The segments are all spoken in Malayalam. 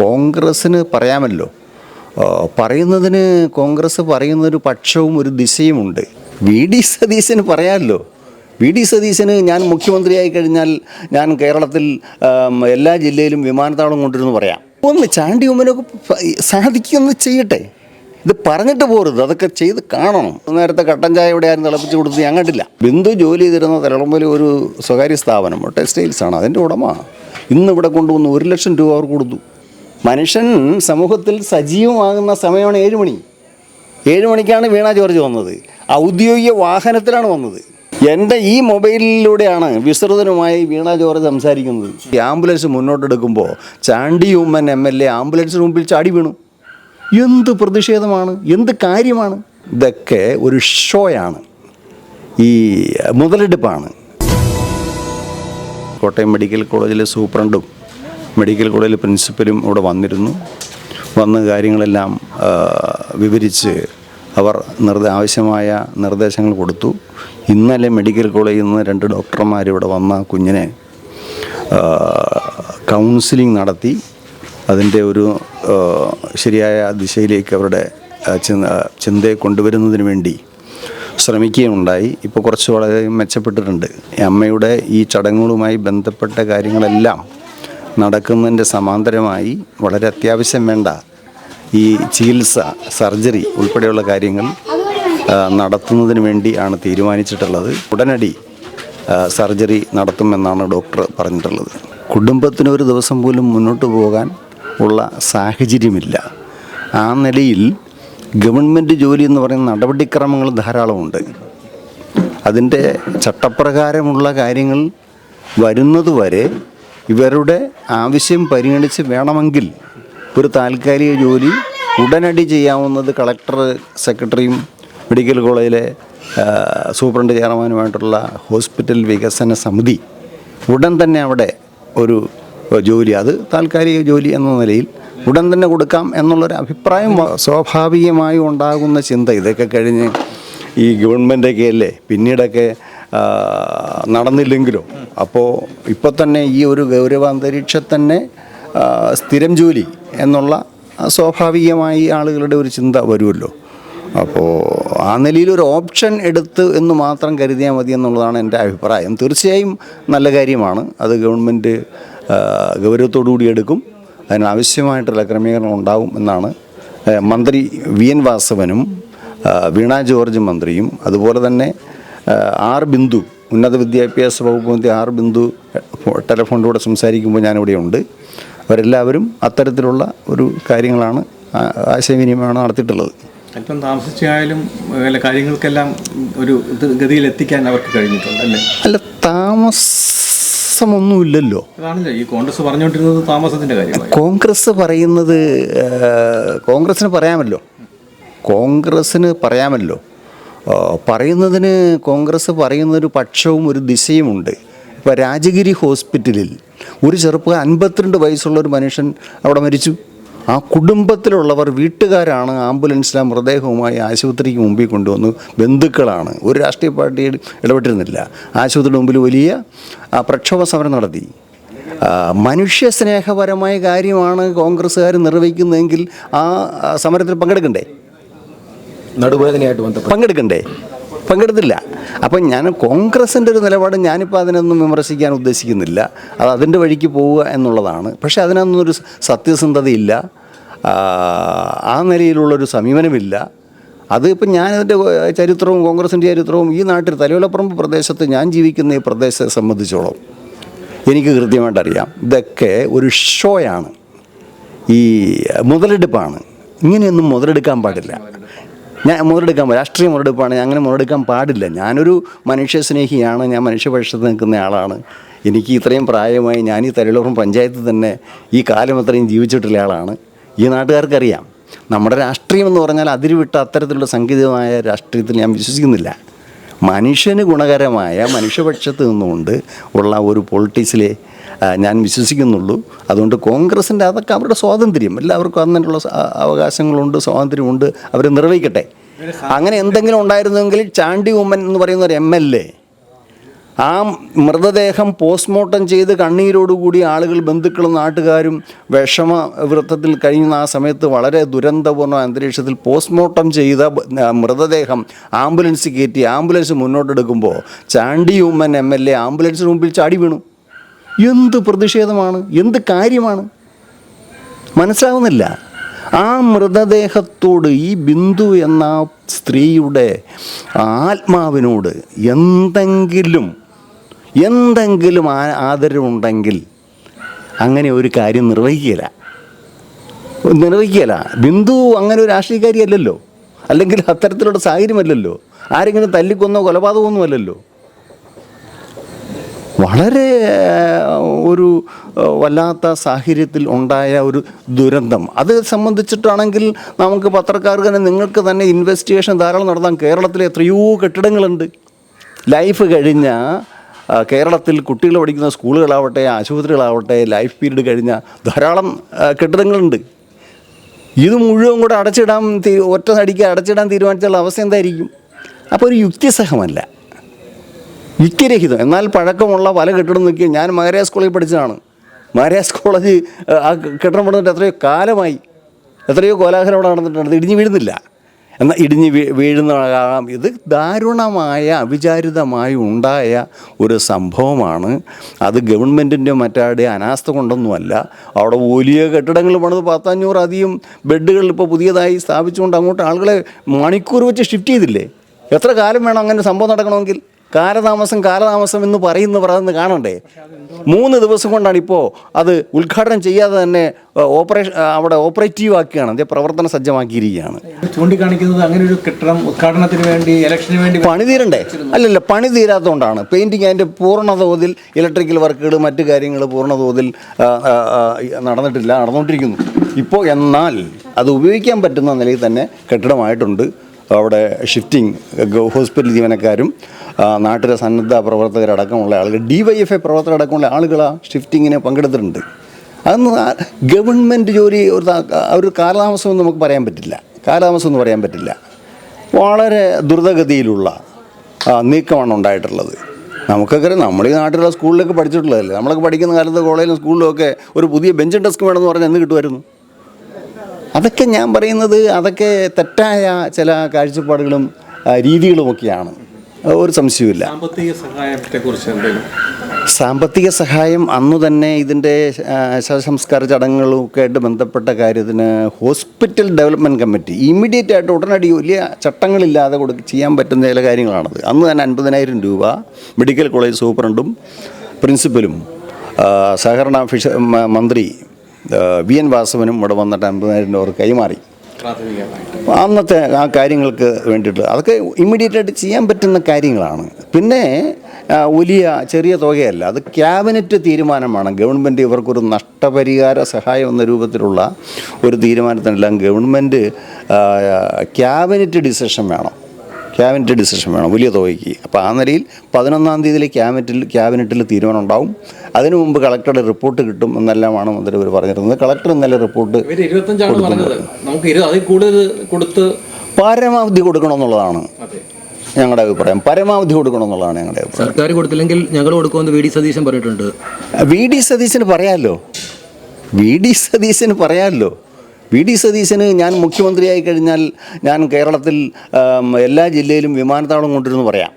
കോൺഗ്രസ്സിന് പറയാമല്ലോ. പറയുന്നതിന് കോൺഗ്രസ് പറയുന്നൊരു പക്ഷവും ഒരു ദിശയുമുണ്ട്. വി ഡി സതീശന് പറയാമല്ലോ. വി ഡി സതീശന് ഞാൻ മുഖ്യമന്ത്രിയായി കഴിഞ്ഞാൽ ഞാൻ കേരളത്തിൽ എല്ലാ ജില്ലയിലും വിമാനത്താവളം കൊണ്ടിരുന്നു പറയാം. ഒന്ന് ചാണ്ടി ഉമ്മനൊക്കെ സാധിക്കുമെന്ന് ചെയ്യട്ടെ. ഇത് പറഞ്ഞിട്ട് പോരുത്. അതൊക്കെ ചെയ്ത് കാണണം. നേരത്തെ കട്ടൻ ചായ ഇവിടെ ആരും തിളപ്പിച്ച് കൊടുത്ത് ഞാൻ കണ്ടില്ല. ബിന്ദു ജോലി ചെയ്തിരുന്ന തിളമ്പല ഒരു സ്വകാര്യ സ്ഥാപനം ടെക്സ്റ്റൈൽസ് ആണ്. അതിന്റെ ഉടമ. ഇന്നിവിടെ കൊണ്ടുവന്ന് ഒരു ലക്ഷം രൂപ അവർ കൊടുത്തു. മനുഷ്യൻ സമൂഹത്തിൽ സജീവമാകുന്ന സമയമാണ് ഏഴ് മണി. ഏഴ് മണിക്കാണ് വീണ ജോർജ് വന്നത്. ഔദ്യോഗിക വാഹനത്തിലാണ് വന്നത്. എന്റെ ഈ മൊബൈലിലൂടെയാണ് വിസ്തൃതനുമായി വീണ ജോർജ് സംസാരിക്കുന്നത്. Ambulance മുന്നോട്ടെടുക്കുമ്പോൾ Chandy Oommen M L A ആംബുലൻസിന് മുമ്പിൽ ചാടി വീണു. എന്ത് പ്രതിഷേധമാണ്? എന്ത് കാര്യമാണ്? ഇതൊക്കെ ഒരു ഷോയാണ്. ഈ മുതലെടുപ്പാണ്. കോട്ടയം മെഡിക്കൽ കോളേജിലെ സൂപ്രണ്ടും മെഡിക്കൽ കോളേജിലെ പ്രിൻസിപ്പലും ഇവിടെ വന്നിരുന്നു. വന്ന് കാര്യങ്ങളെല്ലാം വിവരിച്ച് അവർ നിർദ്ദ ആവശ്യമായ നിർദ്ദേശങ്ങൾ കൊടുത്തു. ഇന്നലെ മെഡിക്കൽ കോളേജിൽ നിന്ന് രണ്ട് ഡോക്ടർമാർ ഇവിടെ വന്ന കുഞ്ഞിനെ കൗൺസിലിംഗ് നടത്തി. അതിന്റെ ഒരു ശരിയായ ദിശയിലേക്ക് അവരുടെ ചിന്ത ചിന്തയെ കൊണ്ടുവരുന്നതിന് വേണ്ടി ശ്രമിക്കുകയുണ്ടായി. ഇപ്പോൾ കുറച്ച് വളരെ മെച്ചപ്പെട്ടിട്ടുണ്ട്. അമ്മയുടെ ഈ ചടങ്ങുകളുമായി ബന്ധപ്പെട്ട കാര്യങ്ങളെല്ലാം നടക്കുന്നതിന്റെ സമാന്തരമായി വളരെ അത്യാവശ്യം വേണ്ട ഈ ചികിത്സ സർജറി ഉൾപ്പെടെയുള്ള കാര്യങ്ങൾ നടത്തുന്നതിന് വേണ്ടിയാണ് തീരുമാനിച്ചിട്ടുള്ളത്. ഉടനടി സർജറി നടത്തുമെന്നാണ് ഡോക്ടർ പറഞ്ഞിട്ടുള്ളത്. കുടുംബത്തിന് ഒരു ദിവസം പോലും മുന്നോട്ട് പോകാൻ ഉള്ള സാഹചര്യമില്ല. ആ നിലയിൽ ഗവൺമെന്റ് ജോലി എന്ന് പറയുന്ന നടപടിക്രമങ്ങൾ ധാരാളമുണ്ട്. അതിന്റെ ചട്ടപ്രകാരമുള്ള കാര്യങ്ങൾ വരുന്നതുവരെ ഇവരുടെ ആവശ്യം പരിഗണിച്ച് വേണമെങ്കിൽ ഒരു താൽക്കാലിക ജോലി ഉടനടി ചെയ്യാവുന്നത് കളക്ടർ സെക്രട്ടറിയും മെഡിക്കൽ കോളേജിലെ സൂപ്രണ്ട് ചെയർമാനുമായിട്ടുള്ള ഹോസ്പിറ്റൽ വികസന സമിതി ഉടൻ തന്നെ അവിടെ ഒരു ജോലി അത് താൽക്കാലിക ജോലി എന്ന നിലയിൽ ഉടൻ തന്നെ കൊടുക്കാം എന്നുള്ളൊരു അഭിപ്രായം സ്വാഭാവികമായി ഉണ്ടാകുന്ന ചിന്ത. ഇതൊക്കെ കഴിഞ്ഞ് ഈ ഗവൺമെന്റൊക്കെ അല്ലേ പിന്നീടൊക്കെ നടന്നില്ലെങ്കിലോ. അപ്പോൾ ഇപ്പോൾ തന്നെ ഈ ഒരു ഗൗരവാന്തരീക്ഷത്തിൽ തന്നെ സ്ഥിരം ജോലി എന്നുള്ള സ്വാഭാവികമായി ആളുകളുടെ ഒരു ചിന്ത വരുമല്ലോ. അപ്പോൾ ആ നിലയിൽ ഒരു ഓപ്ഷൻ എടുത്ത് എന്ന് മാത്രം കരുതിയാൽ മതി എന്നുള്ളതാണ് എന്റെ അഭിപ്രായം. തീർച്ചയായും നല്ല കാര്യമാണ്. അത് ഗവൺമെന്റ് ഗൗരവത്തോടു കൂടി എടുക്കും. അതിനാവശ്യമായിട്ടുള്ള ക്രമീകരണം ഉണ്ടാവും എന്നാണ്. മന്ത്രി വി എൻ വാസവനും വീണ ജോർജ് മന്ത്രിയും അതുപോലെ തന്നെ ആർ ബിന്ദു ഉന്നത വിദ്യാഭ്യാസ വകുപ്പ് മന്ത്രി ആർ ബിന്ദു ടെലഫോണിലൂടെ സംസാരിക്കുമ്പോൾ ഞാനിവിടെ ഉണ്ട്. അവരെല്ലാവരും അത്തരത്തിലുള്ള ഒരു കാര്യങ്ങളാണ് ആശയവിനിമയമാണ് നടത്തിയിട്ടുള്ളത്. അല്പം താമസിച്ചായാലും കാര്യങ്ങൾക്കെല്ലാം ഒരു ഇത് ഗതിയിൽ എത്തിക്കാൻ അവർക്ക് കഴിഞ്ഞിട്ടുണ്ട് അല്ലേ? അല്ല താമസമൊന്നുമില്ലല്ലോ. അതാണല്ലോ ഈ കോൺഗ്രസ് പറഞ്ഞുകൊണ്ടിരുന്നത് താമസത്തിന്റെ കാര്യമായി. കോൺഗ്രസ് പറയുന്നത് കോൺഗ്രസ്സിന് പറയാമല്ലോ. കോൺഗ്രസ്സിന് പറയാമല്ലോ. പറയുന്നതിന് കോൺഗ്രസ് പറയുന്നൊരു പക്ഷവും ഒരു ദിശയുമുണ്ട്. ഇപ്പോൾ രാജഗിരി ഹോസ്പിറ്റലിൽ ഒരു ചെറുപ്പക്കാരൻ അൻപത്തിരണ്ട് വയസ്സുള്ള ഒരു മനുഷ്യൻ അവിടെ മരിച്ചു. ആ കുടുംബത്തിലുള്ളവർ വീട്ടുകാരാണ് ആംബുലൻസിലെ മൃതദേഹവുമായി ആശുപത്രിക്ക് മുമ്പിൽ കൊണ്ടുവന്നു ബന്ധുക്കളാണ്. ഒരു രാഷ്ട്രീയ പാർട്ടി ഇടപെട്ടിരുന്നില്ല. ആശുപത്രിയുടെ മുമ്പിൽ വലിയ പ്രക്ഷോഭ സമരം നടത്തി. മനുഷ്യസ്നേഹപരമായ മനുഷ്യ സ്നേഹപരമായ കാര്യമാണ് കോൺഗ്രസ്സുകാർ നിർവഹിക്കുന്നതെങ്കിൽ ആ, സമരത്തിൽ പങ്കെടുക്കണ്ടേ? നടുവേദനയായിട്ട് ബന്ധപ്പെട്ട് പങ്കെടുക്കണ്ടേ? പങ്കെടുത്തില്ല. അപ്പം ഞാൻ കോൺഗ്രസിന്റെ ഒരു നിലപാട് ഞാനിപ്പോൾ അതിനൊന്നും വിമർശിക്കാൻ ഉദ്ദേശിക്കുന്നില്ല. അത് അതിന്റെ വഴിക്ക് പോവുക എന്നുള്ളതാണ്. പക്ഷേ അതിനൊന്നും ഒരു സത്യസന്ധതയില്ല. ആ, നിലയിലുള്ളൊരു സമീപനമില്ല. അത് ഇപ്പം ഞാനതിന്റെ ചരിത്രവും കോൺഗ്രസിന്റെ ചരിത്രവും ഈ നാട്ടിൽ തലയോലപ്പുറമ്പ് പ്രദേശത്ത് ഞാൻ ജീവിക്കുന്ന ഈ പ്രദേശത്തെ സംബന്ധിച്ചോളം എനിക്ക് കൃത്യമായിട്ട് അറിയാം ഇതൊക്കെ ഒരു ഷോയാണ്. ഈ മുതലെടുപ്പാണ്. ഇങ്ങനെയൊന്നും മുതലെടുക്കാൻ പാടില്ല. ഞാൻ മുതലെടുക്കാൻ രാഷ്ട്രീയ മുതലെടുപ്പാണ്. ഞാൻ അങ്ങനെ മുതലെടുക്കാൻ പാടില്ല. ഞാനൊരു മനുഷ്യ സ്നേഹിയാണ് ഞാൻ മനുഷ്യപക്ഷത്ത് നിൽക്കുന്ന ആളാണ്. എനിക്ക് ഇത്രയും പ്രായമായി ഞാൻ ഈ തരളൂറും പഞ്ചായത്ത് തന്നെ ഈ കാലം അത്രയും ജീവിച്ചിട്ടുള്ള ആളാണ്. ഈ നാട്ടുകാർക്കറിയാം. നമ്മുടെ രാഷ്ട്രീയം എന്ന് പറഞ്ഞാൽ അതിരുവിട്ട അത്തരത്തിലുള്ള സംഗീതമായ രാഷ്ട്രീയത്തിൽ ഞാൻ വിശ്വസിക്കുന്നില്ല. മനുഷ്യന് ഗുണകരമായ മനുഷ്യപക്ഷത്ത് നിന്നുകൊണ്ട് ഉള്ള ഒരു പൊളിറ്റിക്സിലെ ഞാൻ വിശ്വസിക്കുന്നുള്ളൂ. അതുകൊണ്ട് കോൺഗ്രസിന്റെ അതൊക്കെ അവരുടെ സ്വാതന്ത്ര്യം. എല്ലാവർക്കും അങ്ങനെയുള്ള അവകാശങ്ങളുണ്ട് സ്വാതന്ത്ര്യമുണ്ട്. അവർ നിർവഹിക്കട്ടെ. അങ്ങനെ എന്തെങ്കിലും ഉണ്ടായിരുന്നെങ്കിൽ ചാണ്ടി ഉമ്മൻ എന്ന് പറയുന്ന ഒരു എം എൽ എ ആ മൃതദേഹം പോസ്റ്റ്മോർട്ടം ചെയ്ത് കണ്ണീരോടുകൂടി ആളുകൾ ബന്ധുക്കളും നാട്ടുകാരും വിഷമ വൃത്തത്തിൽ കഴിയുന്ന ആ സമയത്ത് വളരെ ദുരന്തപൂർണ അന്തരീക്ഷത്തിൽ പോസ്റ്റ്മോർട്ടം ചെയ്ത മൃതദേഹം ആംബുലൻസ് കയറ്റി ambulance മുന്നോട്ടെടുക്കുമ്പോൾ Chandy Oommen M L A ആംബുലൻസിന് മുമ്പിൽ ചാടി വീണു. എന്ത് പ്രതിഷേധമാണ്? എന്ത് കാര്യമാണ്? മനസ്സിലാവുന്നില്ല. ആ മൃതദേഹത്തോട് ഈ ബിന്ദു എന്ന സ്ത്രീയുടെ ആത്മാവിനോട് എന്തെങ്കിലും എന്തെങ്കിലും ആ ആദരവുണ്ടെങ്കിൽ അങ്ങനെ ഒരു കാര്യം നിർവഹിക്കില്ല നിർവഹിക്കില്ല ബിന്ദു അങ്ങനെ ഒരു രാഷ്ട്രീയക്കാരിയല്ലല്ലോ. അല്ലെങ്കിൽ അത്തരത്തിലുള്ള സാഹചര്യമല്ലല്ലോ. ആരെങ്കിലും തല്ലിക്കൊന്നോ കൊലപാതകമൊന്നും അല്ലല്ലോ വളരെ ഒരു വല്ലാത്ത സാഹചര്യത്തിൽ ഉണ്ടായ ഒരു ദുരന്തം. അത് സംബന്ധിച്ചിട്ടാണെങ്കിൽ നമുക്ക് പത്രക്കാർക്ക് തന്നെ നിങ്ങൾക്ക് തന്നെ ഇൻവെസ്റ്റിഗേഷൻ ധാരാളം നടത്താം കേരളത്തിൽ എത്രയോ കെട്ടിടങ്ങളുണ്ട്. ലൈഫ് കഴിഞ്ഞ കേരളത്തിൽ കുട്ടികൾ പഠിക്കുന്ന സ്കൂളുകളാവട്ടെ ആശുപത്രികളാവട്ടെ ലൈഫ് പീരീഡ് കഴിഞ്ഞ ധാരാളം കെട്ടിടങ്ങളുണ്ട്. ഇത് മുഴുവൻ കൂടെ അടച്ചിടാൻ ഒറ്റ നടിക്ക് അടച്ചിടാൻ തീരുമാനിച്ചുള്ള അവസ്ഥ എന്തായിരിക്കും? അപ്പോൾ ഒരു യുക്തിസഹമല്ല. യുക്തിരഹിതം. എന്നാൽ പഴക്കമുള്ള പല കെട്ടിടം നോക്കി ഞാൻ മഹാരാജ് സ്കൂളിൽ പഠിച്ചതാണ്. മഹാരാജ് കോളേജ് ആ, കെട്ടിടം പണിതിട്ട് എത്രയോ കാലമായി എത്രയോ കോലാഹലം അവിടെ നടന്നിട്ടുണ്ട്. ഇടിഞ്ഞു വീഴുന്നില്ല. എന്നാൽ ഇടിഞ്ഞ് വീഴുന്നതാകാം. ഇത് ദാരുണമായ അവിചാരിതമായി ഉണ്ടായ ഒരു സംഭവമാണ്. അത് ഗവൺമെന്റിന്റെ മറ്റാടെ അനാസ്ഥ കൊണ്ടൊന്നുമല്ല. അവിടെ വലിയ കെട്ടിടങ്ങൾ പണിത് പത്തഞ്ഞൂറ് അധികം ബെഡുകൾ ഇപ്പോൾ പുതിയതായി സ്ഥാപിച്ചുകൊണ്ട് അങ്ങോട്ട് ആളുകളെ മണിക്കൂർ വെച്ച് ഷിഫ്റ്റ് ചെയ്തില്ലേ? എത്ര കാലം വേണം അങ്ങനെ സംഭവം നടക്കണമെങ്കിൽ? കാലതാമസം കാലതാമസം എന്ന് പറയുന്ന പറയുന്നത് കാണണ്ടേ? മൂന്ന് ദിവസം കൊണ്ടാണ് ഇപ്പോൾ അത് ഉദ്ഘാടനം ചെയ്യാതെ തന്നെ ഓപ്പറേഷൻ അവിടെ ഓപ്പറേറ്റീവ് ആക്കുകയാണ്. അതേ പ്രവർത്തന സജ്ജമാക്കിയിരിക്കുകയാണ്. ചൂണ്ടിക്കാണിക്കുന്നത് അങ്ങനെ ഒരു കെട്ടിടം ഉദ്ഘാടനത്തിന് വേണ്ടി ഇലക്ഷന് വേണ്ടി പണി തീരണ്ടേ? അല്ലല്ല പണി തീരാത്തതുകൊണ്ടാണ്. പെയിന്റിങ് അതിന്റെ പൂർണ തോതിൽ ഇലക്ട്രിക്കൽ വർക്കുകൾ മറ്റു കാര്യങ്ങൾ പൂർണ തോതിൽ ആ, ആ, ആ, നടന്നിട്ടില്ല നടന്നുകൊണ്ടിരിക്കുന്നു. ഇപ്പോൾ എന്നാൽ അത് ഉപയോഗിക്കാൻ പറ്റുന്ന നിലയിൽ തന്നെ കെട്ടിടമായിട്ടുണ്ട്. അവിടെ ഷിഫ്റ്റിംഗ് ഹോസ്പിറ്റൽ ജീവനക്കാരും നാട്ടിലെ സന്നദ്ധ പ്രവർത്തകരടക്കമുള്ള ആളുകൾ ഡി വൈ എഫ് ഐ പ്രവർത്തകരടക്കമുള്ള ആളുകൾ ആ ഷിഫ്റ്റിങ്ങിന് പങ്കെടുത്തിട്ടുണ്ട്. അന്ന് ഗവൺമെന്റ് ജോലി ഒരു ഒരു കാലതാമസമൊന്നും നമുക്ക് പറയാൻ പറ്റില്ല. കാലതാമസം എന്ന് പറയാൻ പറ്റില്ല. വളരെ ദ്രുതഗതിയിലുള്ള നീക്കമാണ് ഉണ്ടായിട്ടുള്ളത്. നമുക്കൊക്കെ നമ്മൾ ഈ നാട്ടിലുള്ള സ്കൂളിലൊക്കെ പഠിച്ചിട്ടുള്ളതല്ലേ? നമ്മളൊക്കെ പഠിക്കുന്ന കാലത്ത് കോളേജിലും സ്കൂളിലും ഒക്കെ ഒരു പുതിയ ബെഞ്ച് ഡെസ്ക് വേണമെന്ന് പറഞ്ഞാൽ എന്ന് കിട്ടുമായിരുന്നു? അതൊക്കെ ഞാൻ പറയുന്നത് അതൊക്കെ തെറ്റായ ചില കാഴ്ചപ്പാടുകളും രീതികളുമൊക്കെയാണ്. ഒരു സംശയവുമില്ല. സാമ്പത്തിക എന്തെങ്കിലും? സാമ്പത്തിക സഹായം അന്നു തന്നെ ഇതിന്റെ ശവസംസ്കാര ചടങ്ങുകളൊക്കെ ആയിട്ട് ബന്ധപ്പെട്ട കാര്യത്തിന് ഹോസ്പിറ്റൽ ഡെവലപ്മെന്റ് കമ്മിറ്റി ഇമ്മീഡിയറ്റ് ആയിട്ട് ഉടനടി വലിയ ചട്ടങ്ങളില്ലാതെ കൊടു ചെയ്യാൻ പറ്റുന്ന ചില കാര്യങ്ങളാണത്. അന്ന് തന്നെ അൻപതിനായിരം രൂപ മെഡിക്കൽ കോളേജ് സൂപ്രണ്ടും പ്രിൻസിപ്പലും സഹകരണ ഫിഷ മന്ത്രി വി എൻ വാസവനും ഇവിടെ വന്നിട്ട് അൻപതിനായിരം രൂപ കൈമാറി. അന്നത്തെ ആ കാര്യങ്ങൾക്ക് വേണ്ടിയിട്ട് അതൊക്കെ ഇമ്മീഡിയറ്റ് ആയിട്ട് ചെയ്യാൻ പറ്റുന്ന കാര്യങ്ങളാണ്. പിന്നെ വലിയ ചെറിയ തുകയല്ല. അത് ക്യാബിനറ്റ് തീരുമാനമാണ്. ഗവൺമെന്റ് ഇവർക്കൊരു നഷ്ടപരിഹാര സഹായം എന്ന രൂപത്തിലുള്ള ഒരു തീരുമാനത്തിനെല്ലാം ഗവൺമെന്റ് ക്യാബിനറ്റ് ഡിസിഷൻ വേണം. ക്യാബിനറ്റ് ഡിസിഷൻ വേണം. വലിയ തുകയ്ക്ക്. അപ്പോൾ ആ നിലയിൽ പതിനൊന്നാം തീയതിയിൽ ക്യാബിനറ്റിൽ ക്യാബിനറ്റിൽ തീരുമാനം ഉണ്ടാവും. അതിനു മുമ്പ് കളക്ടറുടെ റിപ്പോർട്ട് കിട്ടും എന്നെല്ലാമാണ് മന്ത്രി ഇവർ പറഞ്ഞിരുന്നത്. കളക്ടർ ഇന്നലെ റിപ്പോർട്ട് ഇവർ ഇരുപത്തഞ്ചാണ് പറഞ്ഞത്. നമുക്ക് അതിൽ കൂടുതൽ കൊടുത്ത് പരമാവധി കൊടുക്കണം എന്നുള്ളതാണ് ഞങ്ങളുടെ അഭിപ്രായം. പരമാവധി കൊടുക്കണം എന്നുള്ളതാണ് ഞങ്ങളുടെ അഭിപ്രായം. സർക്കാർ കൊടുത്തില്ലെങ്കിൽ ഞങ്ങൾ കൊടുക്കുമെന്ന് വി ഡി സതീശൻ പറഞ്ഞിട്ടുണ്ട്. വി ഡി സതീശന് പറയാമല്ലോ വി ഡി സതീശന് പറയാമല്ലോ വി ഡി സതീശന് ഞാൻ മുഖ്യമന്ത്രിയായി കഴിഞ്ഞാൽ ഞാൻ കേരളത്തിൽ എല്ലാ ജില്ലയിലും വിമാനത്താവളം കൊണ്ടിരുന്നു പറയാം.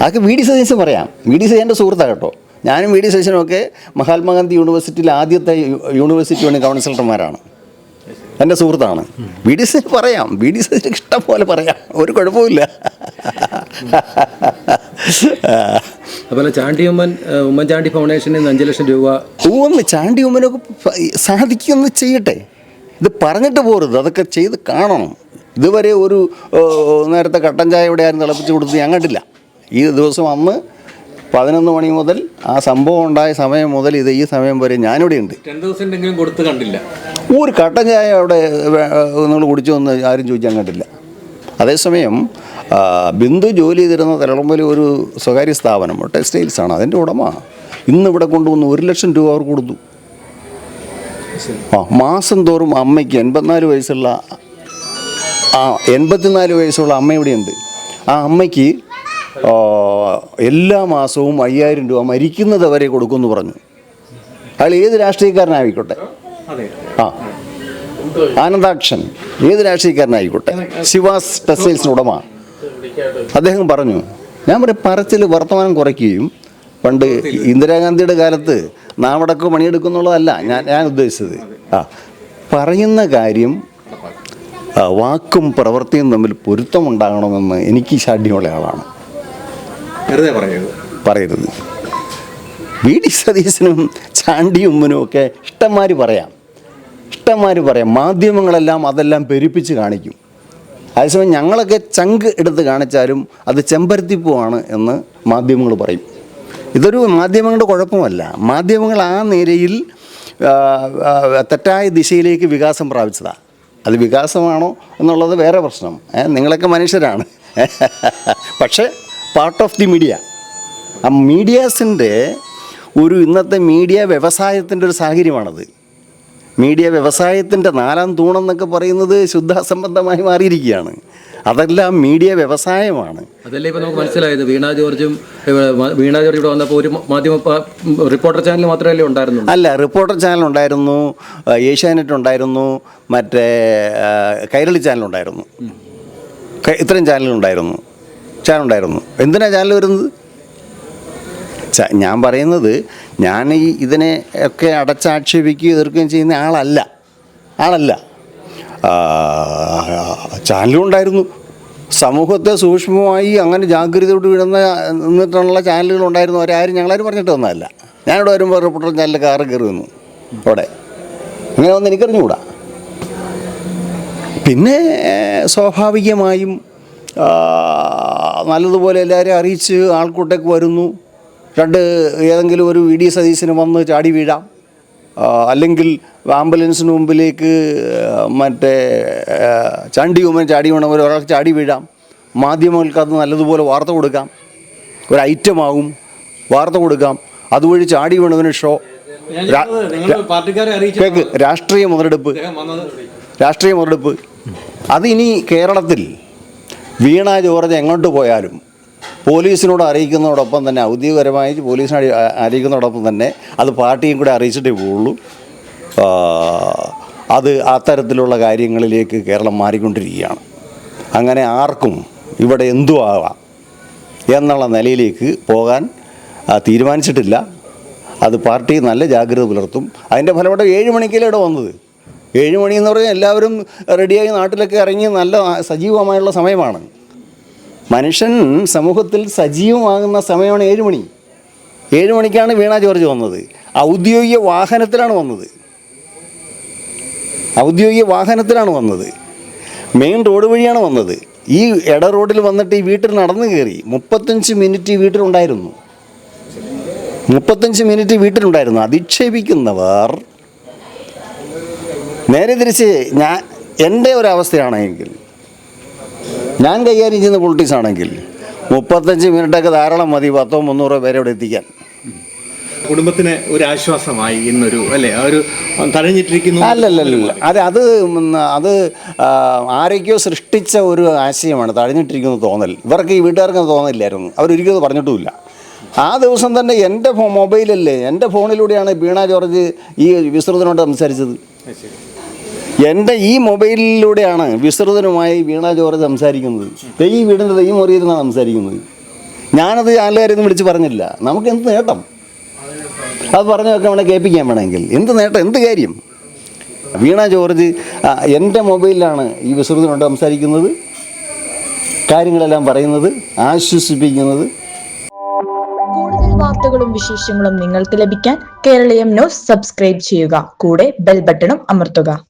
അതൊക്കെ വി ഡി സതീശൻ പറയാം. വി ഡി സതീശന്റെ സുഹൃത്താണ് കേട്ടോ. ഞാനും വി ഡി സതീശനും ഒക്കെ മഹാത്മാഗാന്ധി യൂണിവേഴ്സിറ്റിയിൽ ആദ്യത്തെ യൂണിവേഴ്സിറ്റി യൂണിയൻ കൗൺസിലർമാരാണ്. എന്റെ സുഹൃത്താണ്. വി ഡി സതീശൻ പറയാം. വി ഡി സതീശൻ ഇഷ്ടം പോലെ പറയാം. ഒരു കുഴപ്പമില്ല അതുപോലെ ചാണ്ടി ഉമ്മൻ ഉമ്മൻചാണ്ടി ഫൗണ്ടേഷന് അഞ്ച് ലക്ഷം രൂപ. ഒന്ന് ചാണ്ടി ഉമ്മനൊക്കെ സാധിക്കുമെന്ന് ചെയ്യട്ടെ. ഇത് പറഞ്ഞിട്ട് പോരുത്. അതൊക്കെ ചെയ്ത് കാണണം. ഇതുവരെ ഒരു നേരത്തെ കട്ടൻ ചായ ആരും തിളപ്പിച്ച് കൊടുത്ത് ഞാൻ കണ്ടില്ല. ഈ ദിവസം അന്ന് പതിനൊന്ന് മണി മുതൽ ആ സംഭവം ഉണ്ടായ സമയം മുതൽ ഇത് ഈ സമയം വരെ ഞാനിവിടെ ഉണ്ട് കൊടുത്ത് കണ്ടില്ല? ഒരു കട്ടൻ ചായ അവിടെ നിങ്ങൾ കുടിച്ചു എന്ന് ആരും ചോദിച്ചാൽ കണ്ടില്ല. അതേസമയം ബിന്ദു ജോലി ചെയ്തിരുന്ന തലമുറയിൽ ഒരു സ്വകാര്യ സ്ഥാപനം ടെക്സ്റ്റൈൽസ് ആണ്. അതിന്റെ ഉടമ ഇന്നിവിടെ കൊണ്ടുവന്ന് ഒരു ലക്ഷം രൂപ അവർ കൊടുത്തു. ആ മാസം തോറും അമ്മയ്ക്ക് എൺപത്തിനാല് വയസ്സുള്ള ആ എൺപത്തിനാല് വയസ്സുള്ള അമ്മ ഇവിടെയുണ്ട്. ആ അമ്മയ്ക്ക് എല്ലാ മാസവും അയ്യായിരം രൂപ മരിക്കുന്നത് വരെ കൊടുക്കുമെന്ന് പറഞ്ഞു. അയാൾ ഏത് രാഷ്ട്രീയക്കാരനായിക്കോട്ടെ? ആ. ആനന്ദാക്ഷൻ. ഏത് രാഷ്ട്രീയക്കാരനായിക്കോട്ടെ? ശിവാസ് ടെക്സ്റ്റൈൽസിന് ഉടമ. അദ്ദേഹം പറഞ്ഞു ഞാൻ പറയും പറച്ചിൽ വർത്തമാനം കുറയ്ക്കുകയും പണ്ട് ഇന്ദിരാഗാന്ധിയുടെ കാലത്ത് നാവടക്കോ പണിയെടുക്കുന്നുള്ളതല്ല ഞാൻ ഞാൻ ഉദ്ദേശിച്ചത്. ആ. പറയുന്ന കാര്യം വാക്കും പ്രവൃത്തിയും തമ്മിൽ പൊരുത്തമുണ്ടാകണമെന്ന് എനിക്ക് ശാഠ്യമുള്ള ആളാണ്. വെറുതെ പറയരുത്. പറയരുത്. വി ഡി സതീശനും ചാണ്ടി ഉമ്മനും ഒക്കെ ഇഷ്ടംമാര് പറയാം. ഇഷ്ടംമാര് പറയാം. മാധ്യമങ്ങളെല്ലാം അതെല്ലാം പെരുപ്പിച്ച് കാണിക്കും. അതേസമയം ഞങ്ങളൊക്കെ ചങ്ക് എടുത്ത് കാണിച്ചാലും അത് ചെമ്പരത്തിപ്പൂവാണ് എന്ന് മാധ്യമങ്ങൾ പറയും. ഇതൊരു മാധ്യമങ്ങളുടെ കുഴപ്പമല്ല. മാധ്യമങ്ങൾ ആ നിരയിൽ തെറ്റായ ദിശയിലേക്ക് വികാസം പ്രാപിച്ചതാണ് അത് വികാസമാണോ എന്നുള്ളത് വേറെ പ്രശ്നം. നിങ്ങളൊക്കെ മനുഷ്യരാണ്. പക്ഷേ പാർട്ട് ഓഫ് ദി മീഡിയ ആ മീഡിയാസിന്റെ ഒരു ഇന്നത്തെ മീഡിയ വ്യവസായത്തിന്റെ ഒരു സാഹചര്യമാണത്. മീഡിയ വ്യവസായത്തിന്റെ നാലാം തൂണെന്നൊക്കെ പറയുന്നത് ശുദ്ധാസംബന്ധമായി മാറിയിരിക്കുകയാണ്. അതെല്ലാം മീഡിയ വ്യവസായമാണ്. അതല്ലേ ഇപ്പോൾ നമുക്ക് മനസ്സിലായത്? വീണ ജോർജും വീണ ജോർജ് ഇവിടെ വന്നപ്പോൾ ഒരു മാധ്യമ റിപ്പോർട്ടർ ചാനൽ മാത്രമല്ലേ ഉണ്ടായിരുന്നു അല്ല റിപ്പോർട്ടർ ചാനൽ ഉണ്ടായിരുന്നു ഏഷ്യാനെറ്റ് ഉണ്ടായിരുന്നു മറ്റേ കൈരളി ചാനൽ ഉണ്ടായിരുന്നു. ഇത്രയും ചാനലുണ്ടായിരുന്നു ചാനൽ ഉണ്ടായിരുന്നു എന്തിനാ ചാനൽ വരുന്നത്? ഞാൻ പറയുന്നത് ഞാൻ ഈ ഇതിനെ ഒക്കെ അടച്ചാക്ഷേപിക്കുകയും എതിർക്കുകയും ചെയ്യുന്ന ആളല്ല. ആളല്ല. ചാനലും ഉണ്ടായിരുന്നു. സമൂഹത്തെ സൂക്ഷ്മമായി അങ്ങനെ ജാഗ്രതയോട് വിടുന്ന നിന്നിട്ടുള്ള ചാനലുകളുണ്ടായിരുന്നു അവരാരും ഞങ്ങളാരും പറഞ്ഞിട്ട് വന്നതല്ല. ഞാനിവിടെ വരുമ്പോൾ റിപ്പോർട്ടർ ചാനലിൽ കാറ് കയറി വന്നു. അവിടെ. അങ്ങനെ വന്ന് എനിക്കറിഞ്ഞുകൂടാ. പിന്നെ സ്വാഭാവികമായും നല്ലതുപോലെ എല്ലാവരെയും അറിയിച്ച് ആൾക്കൂട്ടേക്ക് വരുന്നു. രണ്ട് ഏതെങ്കിലും ഒരു വി ഡി സതീശന് വന്ന് ചാടി വീഴാം. അല്ലെങ്കിൽ ആംബുലൻസിന് മുമ്പിലേക്ക് മറ്റേ ചണ്ടി ഉമ്മൻ ചാടി വീണവർ ഒരാൾക്ക് ചാടി വീഴാം. മാധ്യമങ്ങൾക്ക് അത് നല്ലതുപോലെ വാർത്ത കൊടുക്കാം. ഒരു ഐറ്റമാകും. വാർത്ത കൊടുക്കാം. അതുവഴി ചാടി വീണവന് ഷോ. കേക്ക്. രാഷ്ട്രീയ മുതലെടുപ്പ്. രാഷ്ട്രീയ മുതലെടുപ്പ്. ഇനി കേരളത്തിൽ വീണ ജോർജ് എങ്ങോട്ട് പോയാലും പോലീസിനോട് അറിയിക്കുന്നതോടൊപ്പം തന്നെ ഔദ്യോഗികപരമായി പോലീസിനെ അറി- അറിയിക്കുന്നതോടൊപ്പം തന്നെ അത് പാർട്ടിയും കൂടെ അറിയിച്ചിട്ടേ പോവുള്ളൂ. അത് അത്തരത്തിലുള്ള കാര്യങ്ങളിലേക്ക് കേരളം മാറിക്കൊണ്ടിരിക്കുകയാണ്. അങ്ങനെ ആർക്കും ഇവിടെ എന്തു ആവാം എന്നുള്ള നിലയിലേക്ക് പോകാൻ തീരുമാനിച്ചിട്ടില്ല. അത് പാർട്ടി നല്ല ജാഗ്രത പുലർത്തും. അതിന്റെ ഫലമായിട്ട് ഏഴ് മണിക്കല്ലേ ഇവിടെ വന്നത്? ഏഴ് മണി എന്ന് പറഞ്ഞാൽ എല്ലാവരും റെഡിയായി നാട്ടിലൊക്കെ ഇറങ്ങി നല്ല സജീവമായുള്ള സമയമാണ്. മനുഷ്യൻ സമൂഹത്തിൽ സജീവമാകുന്ന സമയമാണ് ഏഴ് മണി. ഏഴ് മണിക്കാണ് വീണ ജോർജ് വന്നത്. ഔദ്യോഗിക വാഹനത്തിലാണ് വന്നത്. ഔദ്യോഗിക വാഹനത്തിലാണ് വന്നത്. മെയിൻ റോഡ് വഴിയാണ് വന്നത്. ഈ ഇട റോഡിൽ വന്നിട്ട് ഈ വീട്ടിൽ നടന്നു കയറി മുപ്പത്തഞ്ച് മിനിറ്റ് ഈ വീട്ടിലുണ്ടായിരുന്നു. മുപ്പത്തഞ്ച് മിനിറ്റ് വീട്ടിലുണ്ടായിരുന്നു. അധിക്ഷേപിക്കുന്നവർ നേരെ തിരിച്ച് ഞാൻ എന്റെ ഒരു അവസ്ഥയാണെങ്കിൽ ഞാൻ കൈകാര്യം ചെയ്യുന്ന പൊളിറ്റിക്സ് ആണെങ്കിൽ മുപ്പത്തഞ്ച് മിനിറ്റൊക്കെ ധാരാളം മതി പത്തോ മുന്നൂറോ പേരെ ഇവിടെ എത്തിക്കാൻ. കുടുംബത്തിന് ഒരു ആശ്വാസമായി ഇന്നൊരു അല്ലേ? ആ ഒരു തഴഞ്ഞിട്ടിരിക്കുന്നു. അല്ലല്ലല്ല അത് അത് അത് ആരൊക്കെയോ സൃഷ്ടിച്ച ഒരു ആശയമാണ് തഴഞ്ഞിട്ടിരിക്കുന്നു തോന്നൽ. ഇവർക്ക് ഈ വീട്ടുകാർക്ക് തോന്നില്ലായിരുന്നു അവരൊരിക്കലും പറഞ്ഞിട്ടുമില്ല. ആ ദിവസം തന്നെ എന്റെ മൊബൈലല്ലേ എന്റെ ഫോണിലൂടെയാണ് വീണ ജോർജ് ഈ വിസ്തൃതനോട് സംസാരിച്ചത്. ശരി. എന്റെ ഈ മൊബൈലിലൂടെയാണ് വിസ്തൃതനുമായി വീണ ജോർജ് സംസാരിക്കുന്നത്. ഈ വീടിന്റെ ദൈ മുറിയിരുന്നാണ് സംസാരിക്കുന്നത്. ഞാനത് ചാനലുകാരെയൊന്നും വിളിച്ച് പറഞ്ഞില്ല. നമുക്ക് എന്ത് നേട്ടം? അത് പറഞ്ഞു വെക്കാൻ വേണേൽ കേൾപ്പിക്കാൻ വേണമെങ്കിൽ. എന്ത് നേട്ടം? എന്ത് കാര്യം? വീണ ജോർജ് എന്റെ മൊബൈലിലാണ് ഈ വിസ്തൃതനോട് സംസാരിക്കുന്നത്. കാര്യങ്ങളെല്ലാം പറയുന്നത് ആശ്വസിപ്പിക്കുന്നത്. കൂടുതൽ വാർത്തകളും വിശേഷങ്ങളും നിങ്ങൾക്ക് ലഭിക്കാൻ കേരളീയം ന്യൂസ് സബ്സ്ക്രൈബ് ചെയ്യുക. കൂടെ ബെൽ ബട്ടണും അമർത്തുക.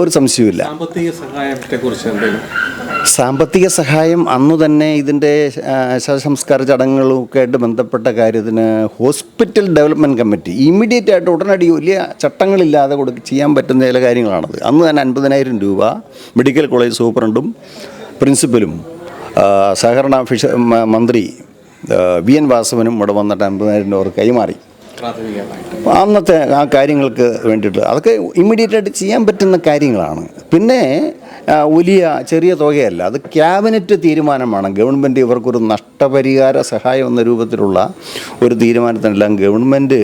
ഒരു സംശയവുമില്ല. സാമ്പത്തിക സഹായത്തെക്കുറിച്ച് എന്തെങ്കിലും? സാമ്പത്തിക സഹായം അന്നു തന്നെ ഇതിന്റെ ശവസംസ്കാര ചടങ്ങുകളൊക്കെ ആയിട്ട് ബന്ധപ്പെട്ട കാര്യത്തിന് ഹോസ്പിറ്റൽ ഡെവലപ്മെന്റ് കമ്മിറ്റി ഇമ്മീഡിയറ്റ് ആയിട്ട് ഉടനടി വലിയ ചട്ടങ്ങളില്ലാതെ കൊടുക്ക ചെയ്യാൻ പറ്റുന്ന ചില കാര്യങ്ങളാണത്. അന്ന് തന്നെ അൻപതിനായിരം രൂപ മെഡിക്കൽ കോളേജ് സൂപ്രണ്ടും പ്രിൻസിപ്പലും സഹകരണ ഫിഷ മന്ത്രി വി എൻ വാസവനും ഇവിടെ വന്നിട്ട് അൻപതിനായിരം രൂപ കൈമാറി. അന്നത്തെ ആ കാര്യങ്ങൾക്ക് വേണ്ടിയിട്ട് അതൊക്കെ ഇമ്മീഡിയറ്റ് ആയിട്ട് ചെയ്യാൻ പറ്റുന്ന കാര്യങ്ങളാണ്. പിന്നെ വലിയ ചെറിയ തുകയല്ല. അത് ക്യാബിനറ്റ് തീരുമാനമാണ്. ഗവൺമെന്റ് ഇവർക്കൊരു നഷ്ടപരിഹാര സഹായം എന്ന രൂപത്തിലുള്ള ഒരു തീരുമാനത്തിനെല്ലാം ഗവൺമെന്റ്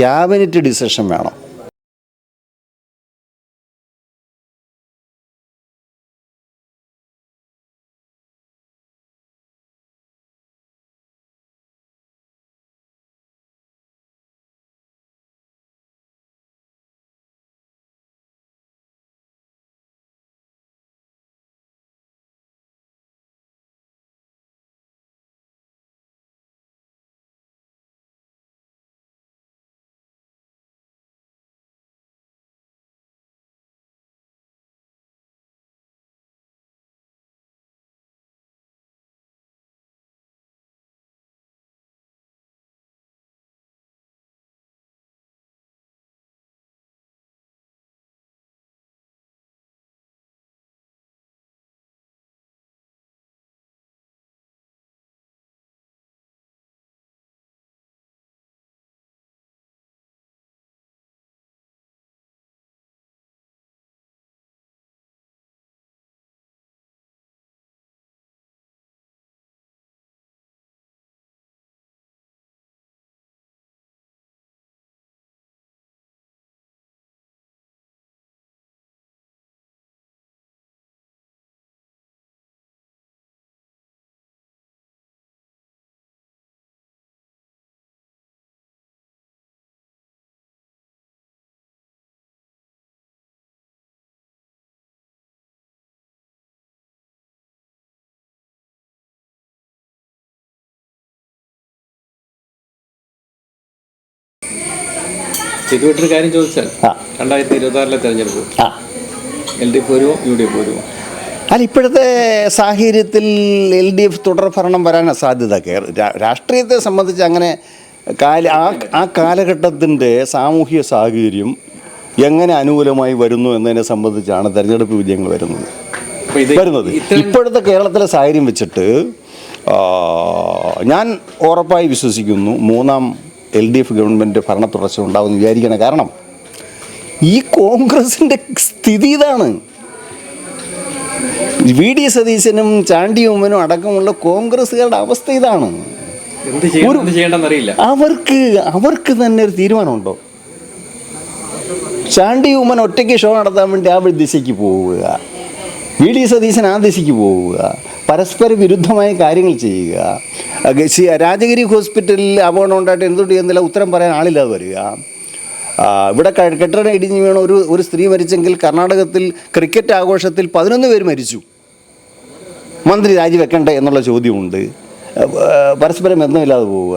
ക്യാബിനറ്റ് ഡിസിഷൻ വേണം. ഇതുമായിട്ടൊരു കാര്യം ചോദിച്ചാൽ. രണ്ടായിരത്തി ഇരുപത്തി ആറിലെ തെരഞ്ഞെടുപ്പ് എൽ ഡി എഫ് വരുമോ? യു ഡി എഫ് വരുമോ? അല്ല ഇപ്പോഴത്തെ സാഹചര്യത്തിൽ എൽ ഡി എഫ് തുടർ ഭരണം വരാനാണ് സാധ്യത. രാഷ്ട്രീയത്തെ സംബന്ധിച്ച് അങ്ങനെ കാല ആ ആ കാലഘട്ടത്തിന്റെ സാമൂഹിക സാഹചര്യം എങ്ങനെ അനുകൂലമായി വരുന്നു എന്നതിനെ സംബന്ധിച്ചാണ് തെരഞ്ഞെടുപ്പ് വിജയങ്ങൾ വരുന്നത്. വരുന്നത്. ഇപ്പോഴത്തെ കേരളത്തിലെ സാഹചര്യം വെച്ചിട്ട് ഞാൻ ഉറപ്പായി വിശ്വസിക്കുന്നു. മൂന്നാം എൽ ഡി എഫ് ഗവൺമെന്റ് ഭരണ തുടർച്ച ഉണ്ടാവുമെന്ന് വിചാരിക്കണം കാരണം ഈ കോൺഗ്രസിന്റെ സ്ഥിതി ഇതാണ്. വി ഡി സതീശനും ചാണ്ടി ഉമ്മനും അടക്കമുള്ള കോൺഗ്രസ്സുകാരുടെ അവസ്ഥ ഇതാണ്. അവർക്ക് അവർക്ക് തന്നെ ഒരു തീരുമാനമുണ്ടോ? ചാണ്ടി ഉമ്മൻ ഒറ്റയ്ക്ക് ഷോ നടത്താൻ വേണ്ടി ആ ദിശയ്ക്ക് പോവുക. വി ഡി സതീശൻ ആ ദിശയ്ക്ക് പോവുക. പരസ്പര വിരുദ്ധമായ കാര്യങ്ങൾ ചെയ്യുക. രാജഗിരി ഹോസ്പിറ്റലിൽ അപകടം ഉണ്ടായിട്ട് എന്തുകൊണ്ട് ചെയ്യുന്നില്ല ഉത്തരം പറയാൻ ആളില്ലാതെ വരിക. ഇവിടെ കെട്ടിടം ഇടിഞ്ഞ് വീണ ഒരു ഒരു സ്ത്രീ മരിച്ചെങ്കിൽ കർണാടകത്തിൽ ക്രിക്കറ്റ് ആഘോഷത്തിൽ പതിനൊന്ന് പേര് മരിച്ചു. മന്ത്രി രാജിവെക്കണ്ടേ എന്നുള്ള ചോദ്യമുണ്ട്. പരസ്പരം ബന്ധമില്ലാതെ പോവുക.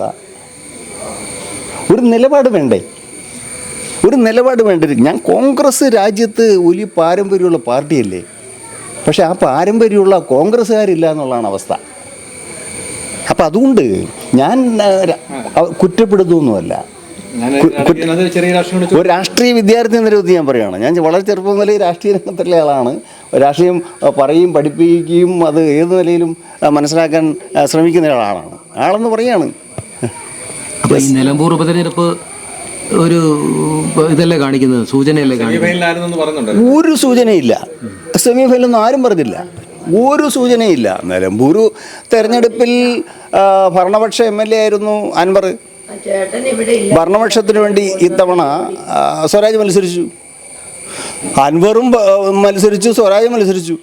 ഒരു നിലപാട് വേണ്ടേ? ഒരു നിലപാട് വേണ്ടിരിക്കും ഞാൻ കോൺഗ്രസ് രാജ്യത്ത് വലിയ പാരമ്പര്യമുള്ള പാർട്ടിയല്ലേ? പക്ഷേ ആ പാരമ്പര്യമുള്ള കോൺഗ്രസ്സുകാരില്ല എന്നുള്ളതാണ് അവസ്ഥ. അപ്പം അതുകൊണ്ട് ഞാൻ കുറ്റപ്പെടുത്തുമൊന്നുമല്ല ഒരു രാഷ്ട്രീയ വിദ്യാർത്ഥി എന്ന രൂപത്തിൽ ഞാൻ പറയുകയാണ് ഞാൻ വളരെ ചെറുപ്പം മുതലേ രാഷ്ട്രീയ രംഗത്തുള്ള ആളാണ്. രാഷ്ട്രീയം പറയും പഠിപ്പിക്കുകയും അത് ഏത് നിലയിലും മനസ്സിലാക്കാൻ ശ്രമിക്കുന്ന ഒരാളാണ്. ആളെന്ന് പറയാണ്. അപ്പോൾ ഈ നിലമ്പൂർ ഉപതെരഞ്ഞെടുപ്പ് ഒരു ഇതല്ലേ കാണിക്കുന്നത്? സൂചനയല്ലേ കാണിക്കുന്നത്? ഒരു സൂചനയില്ല. സെമിഫൈനൽ ഒന്നും ആരും പറഞ്ഞില്ല. ഒരു സൂചനയില്ല. നിലമ്പൂർ തെരഞ്ഞെടുപ്പിൽ ഭരണപക്ഷ എം എൽ എ ആയിരുന്നു അൻവർ. ഭരണപക്ഷത്തിന് വേണ്ടി ഇത്തവണ സ്വരാജ് മത്സരിച്ചു. അൻവറും മത്സരിച്ചു സ്വരാജ് മത്സരിച്ചു.